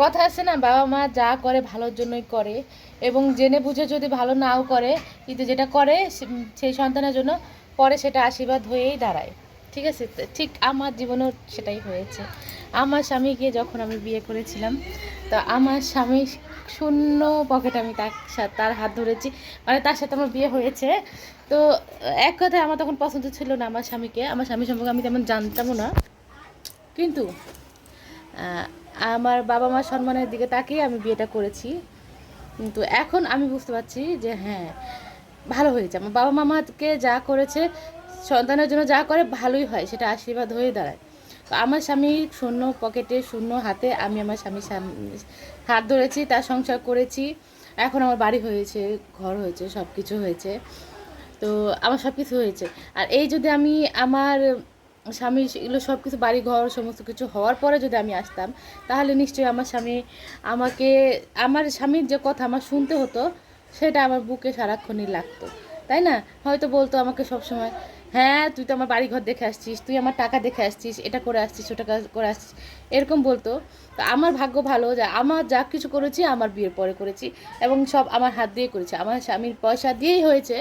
কথা আছে না, বাবা মা যা করে ভালোর জন্যই করে এবং জেনে বুঝে যদি ভালো নাও করে, কিন্তু যেটা করে সেই সন্তানের জন্য পরে সেটা আশীর্বাদ হয়েই দাঁড়ায়। ঠিক আছে? ঠিক আমার জীবনেও সেটাই হয়েছে। আমার স্বামীকে যখন আমি বিয়ে করেছিলাম, তো আমার স্বামী শূন্য পকেটে আমি তার সাথে, তার হাত ধরেছি। মানে তার সাথে আমার বিয়ে হয়েছে। তো এক কথায় আমার তখন পছন্দ ছিল না আমার স্বামীকে। আমার স্বামী সম্পর্কে আমি তেমন জানতামও না। কিন্তু আমার বাবা মার সম্মানের দিকে তাকিয়ে আমি বিয়েটা করেছি। কিন্তু এখন আমি বুঝতে পারছি যে হ্যাঁ ভালো হয়েছে। আমার বাবা মামাকে যা করেছে, সন্তানের জন্য যা করে ভালোই হয়, সেটা আশীর্বাদ হয়ে দাঁড়ায়। তো আমার স্বামী শূন্য পকেটে, শূন্য হাতে আমি আমার স্বামীর হাত ধরেছি, তার সংসার করেছি। এখন আমার বাড়ি হয়েছে, ঘর হয়েছে সব কিছু হয়েছে। তো আমার সব কিছু হয়েছে। আর এই যদি আমি আমার স্বামী এগুলো সব কিছু বাড়ি ঘর সমস্ত কিছু হওয়ার পরে যদি আমি আসতাম, তাহলে নিশ্চয়ই আমার স্বামী আমাকে, আমার স্বামীর যে কথা আমার শুনতে হতো, সেটা আমার বুকে সারাক্ষণই লাগতো। তাই না? হয়তো বলতো আমাকে সব সময় হ্যাঁ তুই তো আমার বাড়ি ঘর দেখে আসছিস, তুই আমার টাকা দেখে আসছিস, এটা করে আসছিস, ওটা কাজ করে আসছিস। এরকম বলতো। তো আমার ভাগ্য ভালো যে আমার যা কিছু করেছি, আমার বিয়ের পরে করেছি এবং সব আমার হাত দিয়ে করেছি। আমার স্বামীর পয়সা দিয়েই হয়েছে,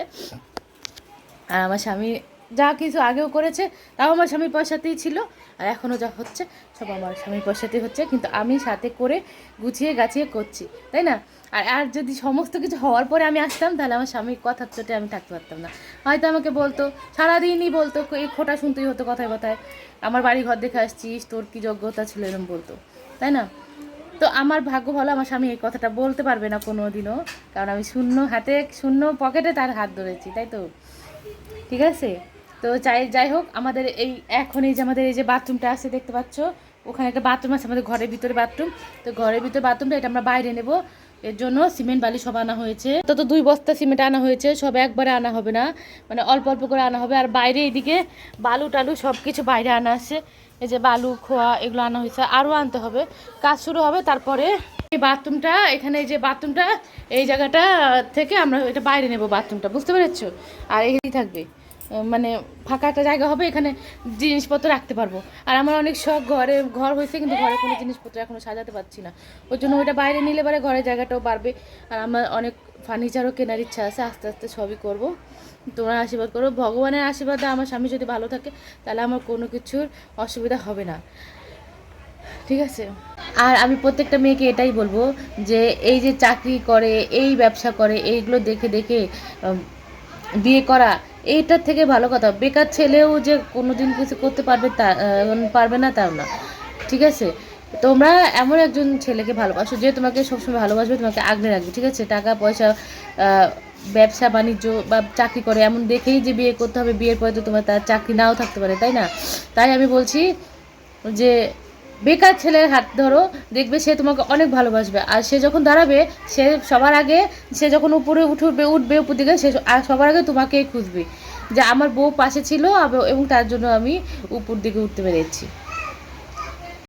আর আমার স্বামী যা কিছু আগেও করেছে, তাও আমার স্বামীর পয়সাতেই ছিল। আর এখনও যা হচ্ছে, সব আমার স্বামীর পয়সাতেই হচ্ছে, কিন্তু আমি সাথে করে গুছিয়ে গাছিয়ে করছি, তাই না? আর আর যদি সমস্ত কিছু হওয়ার পরে আমি আসতাম, তাহলে আমার স্বামীর কথার চোটে আমি থাকতে পারতাম না। হয়তো আমাকে বলতো, সারাদিনই বলতো, এই খোটা শুনতেই হতো কথায় কথায়, আমার বাড়ি ঘর দেখে আসছিস, তোর কী যোগ্যতা ছিল? এরকম বলতো, তাই না? তো আমার ভাগ্য ভালো, আমার স্বামী এই কথাটা বলতে পারবে না কোনো দিনও কারণ আমি শূন্য হাতে, শূন্য পকেটে তার হাত ধরেছি, তাই তো? ঠিক আছে? তো চাই যাই হোক, আমাদের এই এখন এই যে আমাদের এই যে বাথরুমটা আছে, দেখতে পাচ্ছ? ওখানে একটা বাথরুম আছে, আমাদের ঘরের ভিতরে বাথরুম। তো ঘরের ভিতরে বাথরুমটা, এটা আমরা বাইরে নেব। এর জন্য সিমেন্ট, বালি সব আনা হয়েছে। তো তো দুই বস্তা সিমেন্ট আনা হয়েছে, সব একবারে আনা হবে না। মানে অল্প অল্প করে আনা হবে। আর বাইরে এদিকে বালু টালু সব কিছু বাইরে আনা আছে। এই যে বালু, খোয়া, এগুলো আনা হয়েছে। আরও আনতে হবে। কাজ শুরু হবে, তারপরে এই বাথরুমটা, এখানে এই যে বাথরুমটা, এই জায়গাটা থেকে আমরা এটা বাইরে নেব বাথরুমটা। বুঝতে পেরেছ? আর এখানেই থাকবে। মানে ফাঁকা একটা জায়গা হবে, এখানে জিনিসপত্র রাখতে পারব। আর আমার অনেক শখ, ঘরে, ঘর হয়েছে কিন্তু ঘরে কোনো জিনিসপত্র এখনও সাজাতে পারছি না। ওই জন্য ওইটা বাইরে নিলে পরে ঘরের জায়গাটাও বাড়বে। আর আমার অনেক ফার্নিচারও কেনার ইচ্ছা আছে, আস্তে আস্তে সবই করব। তোমরা আশীর্বাদ করো, ভগবানের আশীর্বাদে আমার স্বামী যদি ভালো থাকে, তাহলে আমার কোনো কিছুর অসুবিধা হবে না। ঠিক আছে? আর আমি প্রত্যেকটা মেয়েকে এটাই বলব যে, এই যে চাকরি করে, এই ব্যবসা করে, এইগুলো দেখে দেখে বিয়ে করা, এইটার থেকে ভালো কথা। বেকার ছেলেও যে কোনো দিন কিছু করতে পারবে তা পারবে না, তাও না। ঠিক আছে? তোমরা এমন একজন ছেলেকে ভালোবাসো যে তোমাকে সবসময় ভালোবাসবে, তোমাকে আগলে রাখবে। ঠিক আছে? টাকা, পয়সা ব্যবসা, বাণিজ্য বা চাকরি করে, এমন দেখেই যে বিয়ে করতে হবে, বিয়ের পরে তো তোমার তার চাকরি নাও থাকতে পারে, তাই না? তাই আমি বলছি যে বেকার ছেলের হাত ধরো, দেখবে সে তোমাকে অনেক ভালোবাসবে। আর সে যখন দাঁড়াবে, সে সবার আগে, সে যখন উপরে উঠবে উঠবে উপর দিকে, সে সবার আগে তোমাকেই খুঁজবে। যে আমার বউ পাশে ছিল এবং তার জন্য আমি উপর দিকে উঠতে পেরেছি।